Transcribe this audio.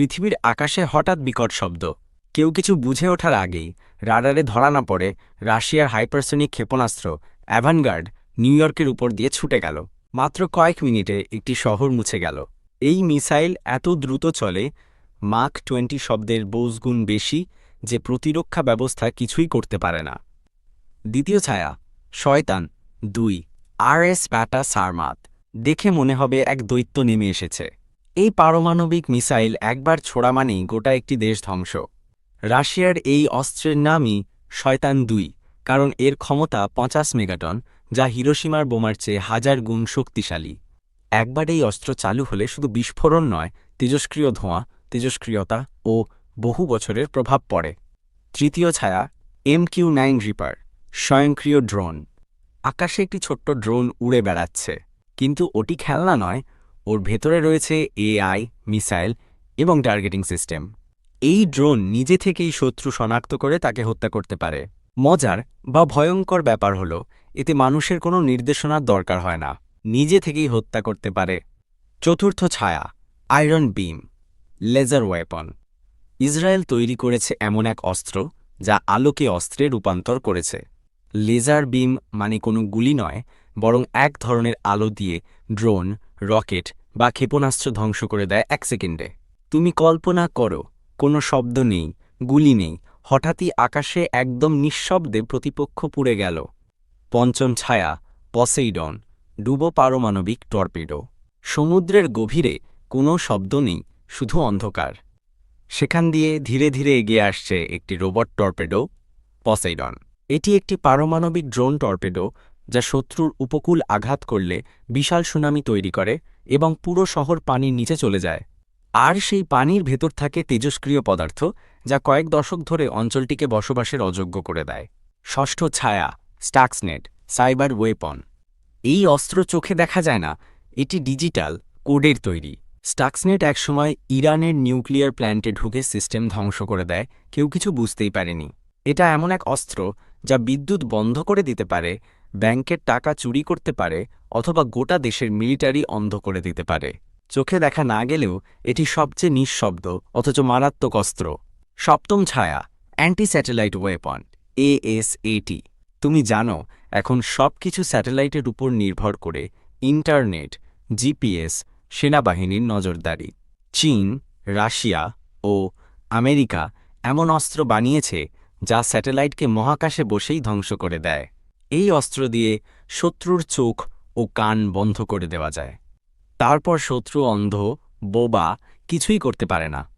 পৃথিবীর আকাশে হঠাৎ বিকট শব্দ। কেউ কিছু বুঝে ওঠার আগেই রাডারে ধরা না পড়ে রাশিয়ার হাইপারসোনিক ক্ষেপণাস্ত্র অ্যাভানগার্ড নিউ ইয়র্কের উপর দিয়ে ছুটে গেল। মাত্র কয়েক মিনিটে একটি শহর মুছে গেল। এই মিসাইল এত দ্রুত চলে, মাক টোয়েন্টি শব্দের বোঝগুণ বেশি যে প্রতিরক্ষা ব্যবস্থা কিছুই করতে পারে না। দ্বিতীয় ছায়া, শয়তান। দুই আর এস প্যাটা সারমাত। দেখে মনে হবে এক দৈত্য নেমে এসেছে। এই পারমাণবিক মিসাইল একবার ছোড়া মানেই গোটা একটি দেশ ধ্বংস। রাশিয়ার এই অস্ত্রের নামই শয়তান দুই, কারণ এর ক্ষমতা পঞ্চাশ মেগাটন, যা হিরোসীমার বোমার চেয়ে হাজার গুণ শক্তিশালী। একবার এই অস্ত্র চালু হলে শুধু বিস্ফোরণ নয়, তেজস্ক্রিয় ধোঁয়া, তেজস্ক্রিয়তা ও বহু বছরের প্রভাব পড়ে। তৃতীয় ছায়া এম কিউ নাইন রিপার, স্বয়ংক্রিয় ড্রোন। আকাশে একটি ছোট্ট ড্রোন উড়ে বেড়াচ্ছে, কিন্তু ওটি খেলনা নয় ওর ভেতরে রয়েছে এআই, মিসাইল এবং টার্গেটিং সিস্টেম। এই ড্রোন নিজে থেকেই শত্রু শনাক্ত করে তাকে হত্যা করতে পারে। মজার বা ভয়ঙ্কর ব্যাপার হল, এতে মানুষের কোনো নির্দেশনার দরকার হয় না। নিজে থেকেই হত্যা করতে পারে। চতুর্থ ছায়া iron beam laser weapon Israel তৈরি করেছে এমন এক অস্ত্র যা আলোকে অস্ত্রে রূপান্তর করেছে। লেজার বিম মানে কোনো গুলি নয়, বরং এক ধরনের আলো দিয়ে ড্রোন রকেট বা ক্ষেপণাস্ত্র ধ্বংস করে দেয় এক সেকেন্ডে। তুমি কল্পনা করো, কোনো শব্দ নেই, গুলি নেই, হঠাৎই আকাশে একদম নিঃশব্দে প্রতিপক্ষ পুড়ে গেল। পঞ্চম ছায়া, পসেইডন, ডুবো পারমাণবিক টর্পেডো। সমুদ্রের গভীরে কোনো শব্দ নেই, শুধু অন্ধকার। সেখান দিয়ে ধীরে ধীরে এগিয়ে আসছে একটি রোবট টর্পেডো, পসেইডন। এটি একটি পারমাণবিক ড্রোন টর্পেডো যা শত্রুর উপকূল আঘাত করলে বিশাল সুনামি তৈরি করে এবং পুরো শহর পানির নিচে চলে যায়। আর সেই পানির ভেতর থাকে তেজস্ক্রিয় পদার্থ, যা কয়েক দশক ধরে অঞ্চলটিকে বসবাসের অযোগ্য করে দেয়। ষষ্ঠ ছায়া, স্টাক্সনেট, সাইবার ওয়েপন। এই অস্ত্র চোখে দেখা যায় না, এটি ডিজিটাল, কোডের তৈরি। স্টাক্সনেট একসময় ইরানের নিউক্লিয়ার প্ল্যান্টে ঢুকে সিস্টেম ধ্বংস করে দেয়, কেউ কিছু বুঝতেই পারেনি। এটা এমন এক অস্ত্র যা বিদ্যুৎ বন্ধ করে দিতে পারে, ব্যাংকের টাকা চুরি করতে পারে অথবা গোটা দেশের মিলিটারি অন্ধ করে দিতে পারে। চোখে দেখা না গেলেও এটি সবচেয়ে নিঃশব্দ, অথচ মারাত্মক অস্ত্র। সপ্তম ছায়া অ্যান্টি স্যাটেলাইট ওয়েপন এএসএটি তুমি জানো, এখন সব কিছু স্যাটেলাইটের উপর নির্ভর করে ইন্টারনেট, জিপিএস, সেনাবাহিনীর নজরদারি। চীন, রাশিয়া ও আমেরিকা এমন অস্ত্র বানিয়েছে যা স্যাটেলাইটকে মহাকাশে বসেই ধ্বংস করে দেয়। এই অস্ত্র দিয়ে শত্রুর চোখ ও কান বন্ধ করে দেওয়া যায়। তারপর শত্রু অন্ধ, বোবা কিছুই করতে পারে না।